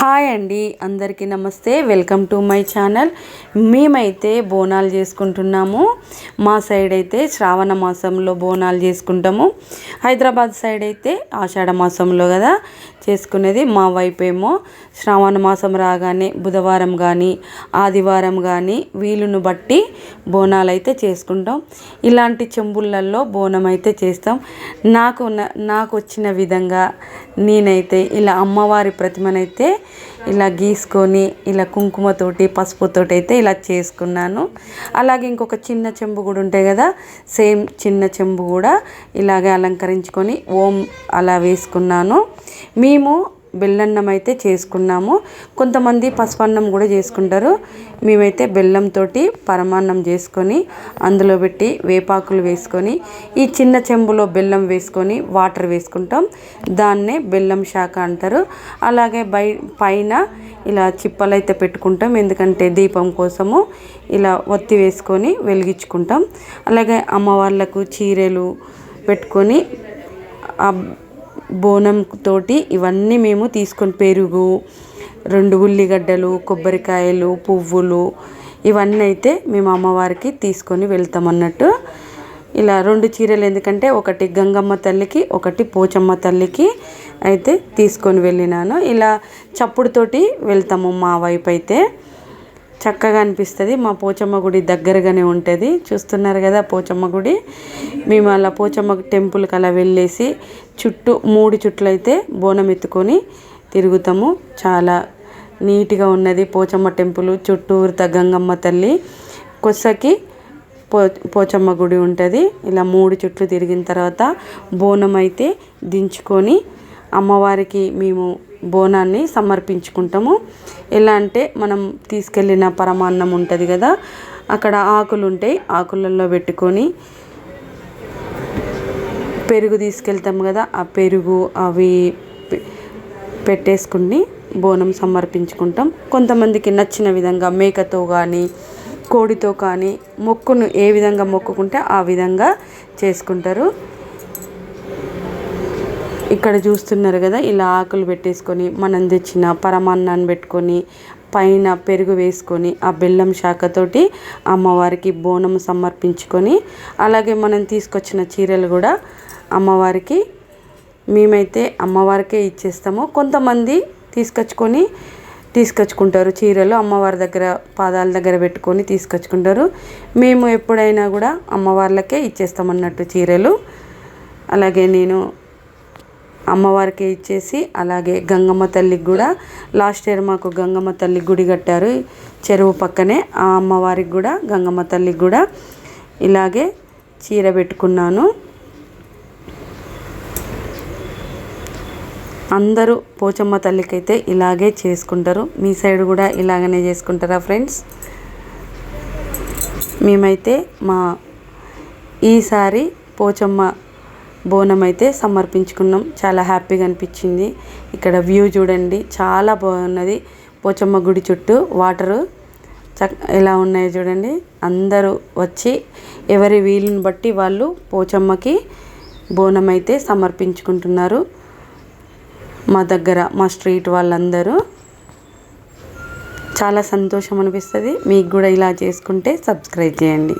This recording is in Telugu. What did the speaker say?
హాయ్ అండి అందరికీ నమస్తే. Welcome to my channel. మేమైతే బోనాలు చేసుకుంటున్నాము. మా సైడ్ అయితే శ్రావణ మాసంలో బోనాలు చేసుకుంటాము. హైదరాబాద్ సైడ్ అయితే ఆషాఢ మాసంలో కదా. చేసుకునేది మా వైపు ఏమో శ్రావణ మాసం రాగానే బుధవారం కానీ ఆదివారం కానీ వీలును బట్టి బోనాలు అయితే చేసుకుంటాం. ఇలాంటి చెంబుళ్ళల్లో బోనం అయితే చేస్తాం. నాకు న- నాకు వచ్చిన విధంగా నేనైతే ఇలా అమ్మవారి ప్రతిమనైతే ఇలా గీసుకొని ఇలా కుంకుమతోటి పసుపుతోటి అయితే ఇలా చేసుకున్నాను. అలాగే ఇంకొక చిన్న చెంబు కూడా ఉంటాయి కదా సేమ్ చిన్న చెంబు కూడా ఇలాగే అలంకరించుకొని ఓం అలా వేసుకున్నాను. మీ మేము బెల్లన్నం అయితే చేసుకున్నాము. కొంతమంది పసుపన్నం కూడా చేసుకుంటారు. మేమైతే బెల్లంతో పరమాన్నం చేసుకొని అందులో పెట్టి వేపాకులు వేసుకొని ఈ చిన్న చెంబులో బెల్లం వేసుకొని వాటర్ వేసుకుంటాం. దాన్నే బెల్లం శాఖ అంటారు. అలాగే బై పైన ఇలా చిప్పలు అయితే పెట్టుకుంటాం. ఎందుకంటే దీపం కోసము ఇలా ఒత్తి వేసుకొని వెలిగించుకుంటాం. అలాగే అమ్మవార్లకు చీరలు పెట్టుకొని బోనం తోటి ఇవన్నీ మేము తీసుకొని పెరుగు రెండు ఉల్లిగడ్డలు కొబ్బరికాయలు పువ్వులు ఇవన్నీ అయితే మేము అమ్మవారికి తీసుకొని వెళ్తాం అన్నట్టు ఇలా రెండు చీరలు ఎందుకంటే ఒకటి గంగమ్మ తల్లికి ఒకటి పోచమ్మ తల్లికి అయితే తీసుకొని వెళ్ళినాను. ఇలా చప్పుడుతోటి వెళ్తాము మా వైపు అయితే. చక్కగా అనిపిస్తుంది. మా పోచమ్మ గుడి దగ్గరగానే ఉంటుంది. చూస్తున్నారు కదా పోచమ్మ గుడి? మేము అలా పోచమ్మ టెంపుల్కి అలా వెళ్ళేసి చుట్టూ మూడు చుట్లు అయితే బోనం ఎత్తుకొని తిరుగుతాము. చాలా నీట్గా ఉన్నది పోచమ్మ టెంపుల్. చుట్టూరుత గంగమ్మ తల్లి కొసకి పో పోచమ్మ గుడి ఉంటుంది. ఇలా మూడు చుట్లు తిరిగిన తర్వాత బోనం అయితే దించుకొని అమ్మవారికి మేము బోనాన్ని సమర్పించుకుంటాము. ఎలా అంటే మనం తీసుకెళ్ళిన పరమాన్నం ఉంటుంది కదా అక్కడ ఆకులు ఉంటాయి ఆకులలో పెట్టుకొని పెరుగు తీసుకెళ్తాం కదా ఆ పెరుగు అవి పెట్టేసుకుని బోనం సమర్పించుకుంటాం. కొంతమందికి నచ్చిన విధంగా మేకతో కానీ కోడితో కానీ మొక్కును ఏ విధంగా మొక్కుకుంటే ఆ విధంగా చేసుకుంటారు. ఇక్కడ చూస్తున్నారు కదా ఇలా ఆకులు పెట్టేసుకొని మనం తెచ్చిన పరమాన్నాన్ని పెట్టుకొని పైన పెరుగు వేసుకొని ఆ బెల్లం శాఖతోటి అమ్మవారికి బోనం సమర్పించుకొని అలాగే మనం తీసుకొచ్చిన చీరలు కూడా అమ్మవారికి మేమైతే అమ్మవారికే ఇచ్చేస్తాము. కొంతమంది తీసుకొచ్చుకొని తీసుకొచ్చుకుంటారు. చీరలు అమ్మవారి దగ్గర పాదాల దగ్గర పెట్టుకొని తీసుకొచ్చుకుంటారు. మేము ఎప్పుడైనా కూడా అమ్మవార్లకే ఇచ్చేస్తాం అన్నట్టు చీరలు. అలాగే నేను అమ్మవారికి ఇచ్చేసి అలాగే గంగమ్మ తల్లికి కూడా లాస్ట్ ఇయర్ మాకు గంగమ్మ తల్లి గుడి కట్టారు చెరువు పక్కనే. ఆ అమ్మవారికి కూడా గంగమ్మ తల్లికి కూడా ఇలాగే చీర పెట్టుకున్నాను. అందరూ పోచమ్మ తల్లికైతే ఇలాగే చేసుకుంటారు. మీ సైడ్ కూడా ఇలాగనే చేసుకుంటారా ఫ్రెండ్స్? మేమైతే మా ఈసారి పోచమ్మ బోనం అయితే సమర్పించుకున్నాం. చాలా హ్యాపీగా అనిపించింది. ఇక్కడ వ్యూ చూడండి. చాలా బాగున్నది. పోచమ్మ గుడి చుట్టూ వాటరు చక్ ఎలా ఉన్నాయో చూడండి. అందరూ వచ్చి ఎవరి వీలుని బట్టి వాళ్ళు పోచమ్మకి బోనం అయితే సమర్పించుకుంటున్నారు. మా దగ్గర మా స్ట్రీట్ వాళ్ళందరూ. చాలా సంతోషం అనిపిస్తుంది. మీకు కూడా ఇలా చేసుకుంటే సబ్స్క్రైబ్ చేయండి.